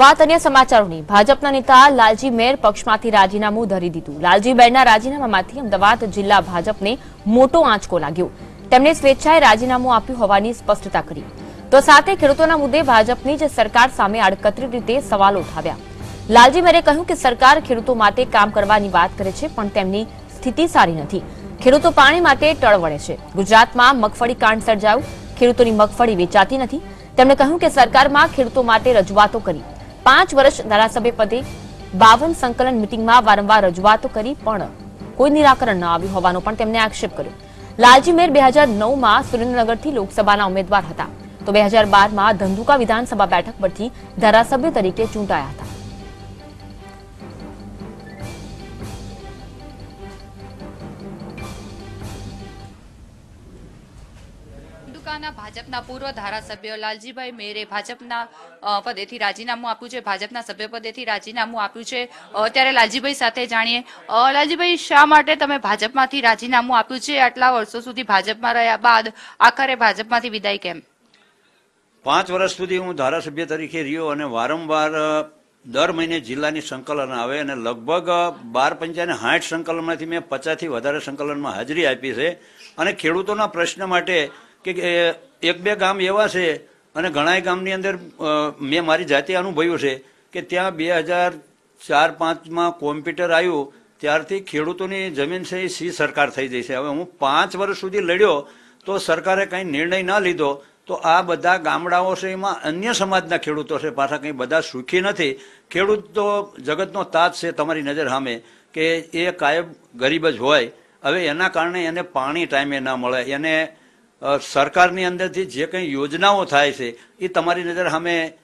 વાત અન્ય સમાચારોની. ભાજપના નેતા લાલજી મેર પક્ષમાંથી રાજીનામું ધરી દીધું. લાલજી મેરના રાજીનામામાંથી અમદાવાદ જિલ્લા ભાજપને મોટો આંચકો લાગ્યો. તેમણે સ્વેચ્છાએ રાજીનામું આપ્યું હોવાની સ્પષ્ટતા કરી. તો સાથે ખેડૂતોના મુદ્દે ભાજપની જ સરકાર સામે આડકતરી રીતે સવાલો ઉઠાવ્યા. લાલજી મેરે કહ્યું કે સરકાર ખેડૂતો માટે કામ કરવાની વાત કરે છે, પણ તેમની સ્થિતિ સારી નથી. ખેડૂતો પાણી માટે ટળવળે છે. ગુજરાતમાં મગફળી કાંડ સર્જાયું. ખેડૂતોની મગફળી વેચાતી નથી. તેમણે કહ્યું કે સરકારમાં ખેડૂતો માટે રજૂઆતો કરી. પાંચ વર્ષ ધારાસભ્ય પદે બાવન સંકલન મિટિંગમાં વારંવાર રજૂઆતો કરી પણ કોઈ નિરાકરણ ન આવ્યું હોવાનો પણ તેમણે આક્ષેપ કર્યો. લાલજી મેર બે હજાર નવમાં સુરેન્દ્રનગરથી લોકસભાના ઉમેદવાર હતા. તો બે હજાર બારમાં ધંધુકા વિધાનસભા બેઠક પરથી ધારાસભ્ય તરીકે ચૂંટાયા હતા. ધંધુકાના ભાજપના પૂર્વ ધારાસભ્ય લાલજીભાઈ મેરે ભાજપના પદેથી રાજીનામું આપ્યું છે. ભાજપના સભ્ય પદેથી રાજીનામું આપ્યું છે. ત્યારે લાલજીભાઈ સાથે જાણીએ. લાલજીભાઈ, શા માટે તમે ભાજપમાંથી રાજીનામું આપ્યું છે? આટલા વર્ષો સુધી ભાજપમાં રહ્યા બાદ આખરે ભાજપમાંથી વિદાય કેમ? પાંચ વર્ષ સુધી હું ધારાસભ્ય તરીકે રહ્યો અને વારંવાર દર મહિને જિલ્લાની સંકલન આવે અને લગભગ બાર પંચાને સાઠ સંકલનમાંથી મેં પચાસથી વધારે સંકલનમાં હાજરી આપી છે. અને ખેડૂતોના પ્રશ્ન માટે કે એક બે ગામ એવા છે અને ઘણાય ગામની અંદર મેં મારી જાતે અનુભવ્યું છે કે ત્યાં બે હજાર ચાર પાંચમાં કોમ્પ્યુટર આવ્યું, ત્યારથી ખેડૂતોની જમીન છે એ સી સરકાર થઈ જઈ છે. હવે હું પાંચ વર્ષ સુધી લડ્યો, તો સરકારે કંઈ નિર્ણય ન લીધો, તો આ બધા ગામડાઓ છે એમાં અન્ય સમાજના ખેડૂતો છે, પાછા કંઈ બધા સુખી નથી. ખેડૂત તો જગતનો તાજ છે તમારી નજર સામે, કે એ કાયમ ગરીબ જ હોય. હવે એના કારણે એને પાણી ટાઈમે ના મળે, એને સરકારની અંદરથી જે કંઈ યોજનાઓ થાય છે, એ તમારી નજર સામે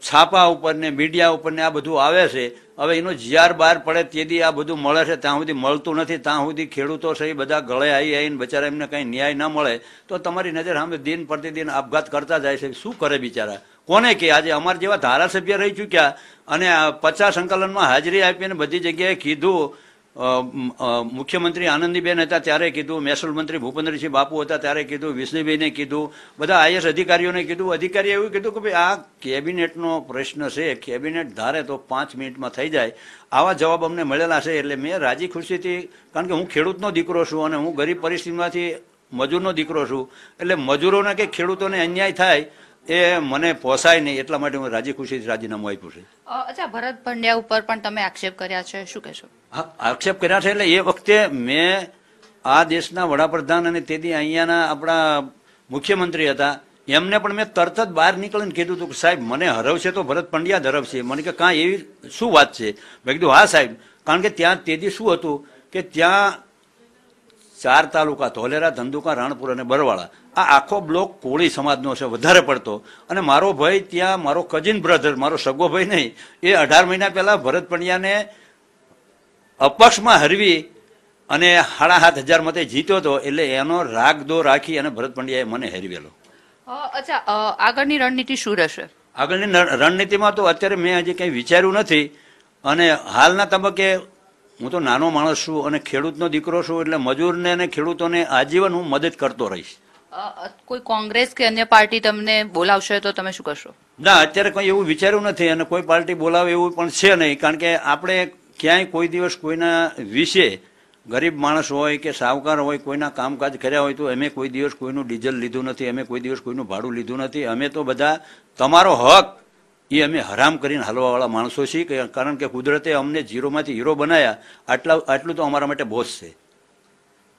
છાપા ઉપર ને મીડિયા ઉપર ને આ બધું આવે છે. હવે એનો જીઆર બહાર પડે તેથી આ બધું મળે છે, ત્યાં સુધી મળતું નથી, ત્યાં સુધી ખેડૂતો એ બધા ગળે આવી આવીને બચારા એમને કંઈ ન્યાય ન મળે. તો તમારી નજર સામે દિન પ્રતિદિન આપઘાત કરતા જાય છે. શું કરે બિચારા? કોને કે આજે અમારા જેવા ધારાસભ્ય રહી ચૂક્યા અને પચાસ સંકલનમાં હાજરી આપીને બધી જગ્યાએ કીધું મુખ્યમંત્રી આનંદીબેન હતા ત્યારે કીધું, મહેસૂલ મંત્રી ભૂપેન્દ્રસિંહ બાપુ હતા ત્યારે કીધું વિષ્ણુભાઈને કીધું, બધા આઈએસ અધિકારીઓને કીધું, અધિકારીએ એવું કીધું કે ભાઈ, આ કેબિનેટનો પ્રશ્ન છે, કેબિનેટ ધારે તો પાંચ મિનિટમાં થઈ જાય. આવા જવાબ અમને મળેલા છે એટલે મેં રાજી ખુશીથી, કારણ કે હું ખેડૂતનો દીકરો છું અને હું ગરીબ પરિસ્થિતિમાંથી મજૂરનો દીકરો છું, એટલે મજૂરોને કે ખેડૂતોને અન્યાય થાય એ મને પોસાય નહીં, એટલા માટે હું રાજી ખુશીથી રાજીનામું આપ્યું છે. અચ્છા, ભરત પંડ્યા ઉપર પણ તમે આક્ષેપ કર્યા છે, શું કહેશો? આક્ષેપ કર્યા છે એટલે એ વખતે મેં આ દેશના વડાપ્રધાન અને તેથી અહીંયાના આપણા મુખ્યમંત્રી હતા. એમને પણ મેં તરત જ બહાર નીકળીને કીધું હતું કે, સાહેબ, મને હરવશે તો ભરત પંડ્યા જ હરવશે મને કે, કાં એવી શું વાત છે? મેં કીધું, હા, સાહેબ. કારણ કે ત્યાં તેથી શું હતું કે ત્યાં ચાર તાલુકા, ધોલેરા, ધંધુકા, રાણપુર અને બરવાળા, આ આખો બ્લોક કોળી સમાજનો છે, વધારે પડતો. અને મારો ભાઈ ત્યાં, મારો કઝિન બ્રધર મારો સગો ભાઈ નહીં, એ અઢાર મહિના પહેલાં ભરત પંડ્યાને અપક્ષમાં હરવી અને સાડા સાત હજાર મતે જીત્યો હતો એટલે એનો રાગ દો રાખી અને ભરત પંડ્યાએ મને હેરવેલો. અચ્છા આગળની રણનીતિ શું રહેશે? આગળની રણનીતિમાં તો અત્યારે મેં હજી કંઈ વિચાર્યું નથી અને હાલના તબક્કે હું તો નાનો માણસ છું અને ખેડૂતનો દીકરો છું એટલે મજૂરને અને ખેડૂતોને આજીવન હું મદદ કરતો રહીશ. કોઈ કોંગ્રેસ કે અન્ય પાર્ટી તમને બોલાવશે તો તમે શું કરશો? ના અત્યારે કંઈ એવું વિચાર્યું નથી અને કોઈ પાર્ટી બોલાવે એવું પણ છે નહીં કારણ કે આપણે ક્યાંય કોઈ દિવસ કોઈના વિશે ગરીબ માણસ હોય કે સાવકાર હોય, કોઈના કામકાજ કર્યા હોય તો અમે કોઈ દિવસ કોઈનું ડીઝલ લીધું નથી, અમે કોઈ દિવસ કોઈનું ભાડું લીધું નથી. અમે તો બધા તમારો હક એ અમે હરામ કરીને હાલવાવાળા માણસો છીએ કારણ કે કુદરતે અમને ઝીરોમાંથી હીરો બનાવ્યા આટલા આટલું તો અમારા માટે બોસ છે.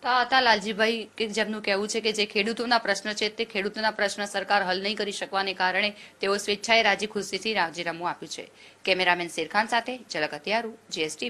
હતા લાલજીભાઈ કે જેમનું કહેવું છે કે જે ખેડૂતોના પ્રશ્ન છે તે ખેડૂતોના પ્રશ્ન સરકાર હલ નહીં કરી શકવાને કારણે તેઓ સ્વેચ્છાએ રાજી ખુશીથી રાજીનામું આપ્યું છે. કેમેરામેન શેરખાન સાથે ઝલક હત્યારું, જીએસટીવી.